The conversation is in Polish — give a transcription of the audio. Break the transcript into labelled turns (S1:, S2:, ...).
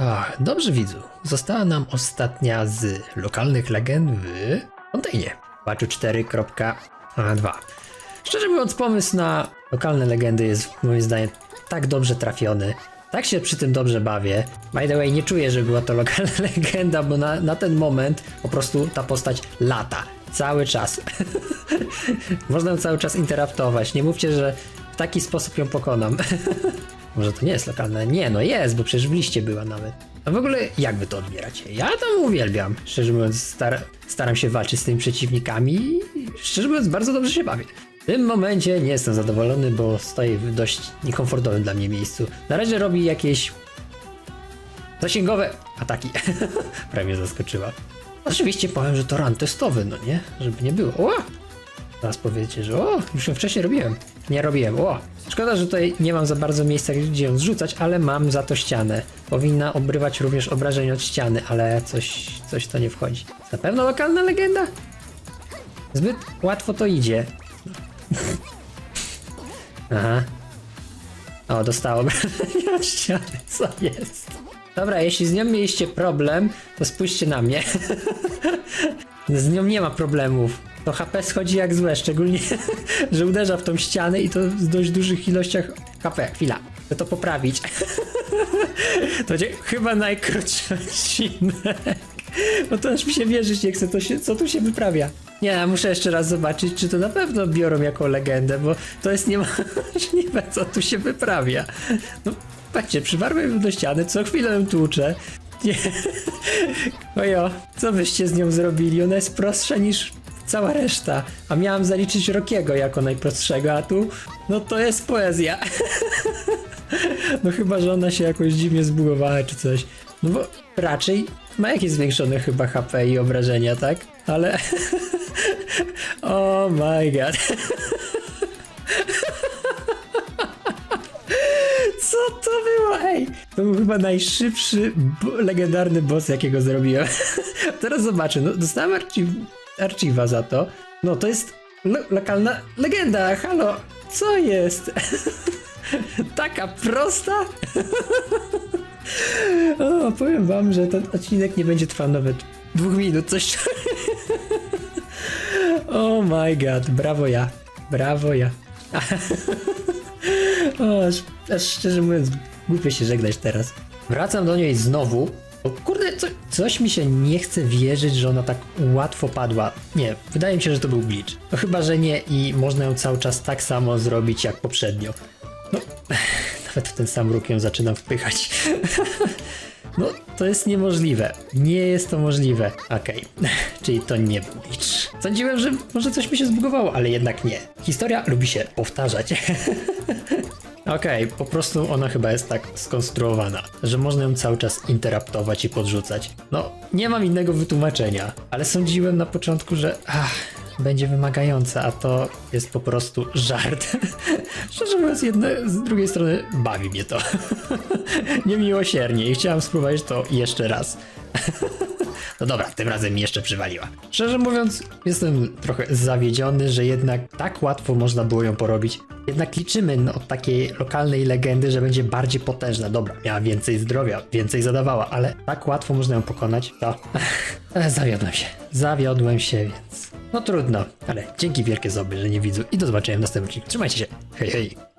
S1: Ach, dobrze widzu. Została nam ostatnia z lokalnych legend w Fontainie. Patchu 4.2. Szczerze mówiąc, pomysł na lokalne legendy jest moim zdaniem tak dobrze trafiony. Tak się przy tym dobrze bawię. By the way, nie czuję, że była to lokalna legenda, bo na, na ten moment po prostu ta postać lata. Cały czas. Można cały czas interaptować. Nie mówcie, że w taki sposób ją pokonam. Może to nie jest lokalne? Nie, no jest, bo przecież w liście była nawet. A w ogóle jak wy to odbieracie? Ja to uwielbiam. Szczerze mówiąc, star staram się walczyć z tymi przeciwnikami i szczerze mówiąc, bardzo dobrze się bawię. W tym momencie nie jestem zadowolony, bo stoję w dość niekomfortowym dla mnie miejscu. Na razie robi jakieś zasięgowe ataki. Prawie zaskoczyła. Oczywiście powiem, że to run testowy, no nie? Żeby nie było. O! Teraz powiecie, że o, już ją wcześniej robiłem. Nie robiłem, o. Szkoda, że tutaj nie mam za bardzo miejsca, gdzie ją zrzucać, ale mam za to ścianę. Powinna obrywać również obrażeń od ściany, ale coś, coś to nie wchodzi. Na pewno lokalna legenda? Zbyt łatwo to idzie. Aha. O, dostało obrażenia od ściany, co jest? Dobra, jeśli z nią mieliście problem, to spójrzcie na mnie. Z nią nie ma problemów. To HP schodzi jak złe, szczególnie, że uderza w tą ścianę i to w dość dużych ilościach HP. Chwila, chcę to poprawić. To będzie chyba najkrótszy odcinek. Bo to aż mi się wierzyć nie chce, to się, co tu się wyprawia. Nie, muszę jeszcze raz zobaczyć, czy to na pewno biorą jako legendę, bo to jest niemożliwe, co tu się wyprawia. No, patrzcie, przywarłem do ściany, co chwilę tłuczę. Nie. Ojo, co byście z nią zrobili? Ona jest prostsza niż cała reszta. A miałam zaliczyć Rokiego jako najprostszego, a tu, no to jest poezja. No chyba, że ona się jakoś dziwnie zbugowała czy coś. No bo raczej ma jakieś zwiększone chyba HP i obrażenia, tak? Ale... oh my god. Co to było? Ej, to był chyba najszybszy legendarny boss, jakiego zrobiłem. Teraz zobaczę, no dostałem archiw archiwa za to. No to jest lo lokalna legenda, halo, co jest? Taka prosta? o, powiem wam, że ten odcinek nie będzie trwał nawet dwóch minut, coś Oh my god, brawo ja, brawo ja. O, aż, aż szczerze mówiąc, głupio się żegnać teraz. Wracam do niej znowu. O kurde, co, coś mi się nie chce wierzyć, że ona tak łatwo padła. Nie, wydaje mi się, że to był glitch. No chyba, że nie i można ją cały czas tak samo zrobić jak poprzednio. No, nawet w ten sam róg ją zaczynam wpychać. No, to jest niemożliwe. Nie jest to możliwe. Okej, czyli to nie był glitch. Sądziłem, że może coś mi się zbugowało, ale jednak nie. Historia lubi się powtarzać. Okej, po prostu ona chyba jest tak skonstruowana, że można ją cały czas interaptować i podrzucać. No, nie mam innego wytłumaczenia, ale sądziłem na początku, że ach, będzie wymagająca, a to jest po prostu żart. Szczerze mówiąc, jedne, z drugiej strony bawi mnie to. Niemiłosiernie i chciałem spróbować to jeszcze raz. No dobra, tym razem mi jeszcze przywaliła. Szczerze mówiąc, jestem trochę zawiedziony, że jednak tak łatwo można było ją porobić. Jednak liczymy no, od takiej lokalnej legendy, że będzie bardziej potężna. Dobra, miała więcej zdrowia, więcej zadawała, ale tak łatwo można ją pokonać, to zawiodłem się. Zawiodłem się, więc no trudno. Ale dzięki wielkie za obejrzenie widzu i do zobaczenia w następnym odcinku. Trzymajcie się. Hej, hej.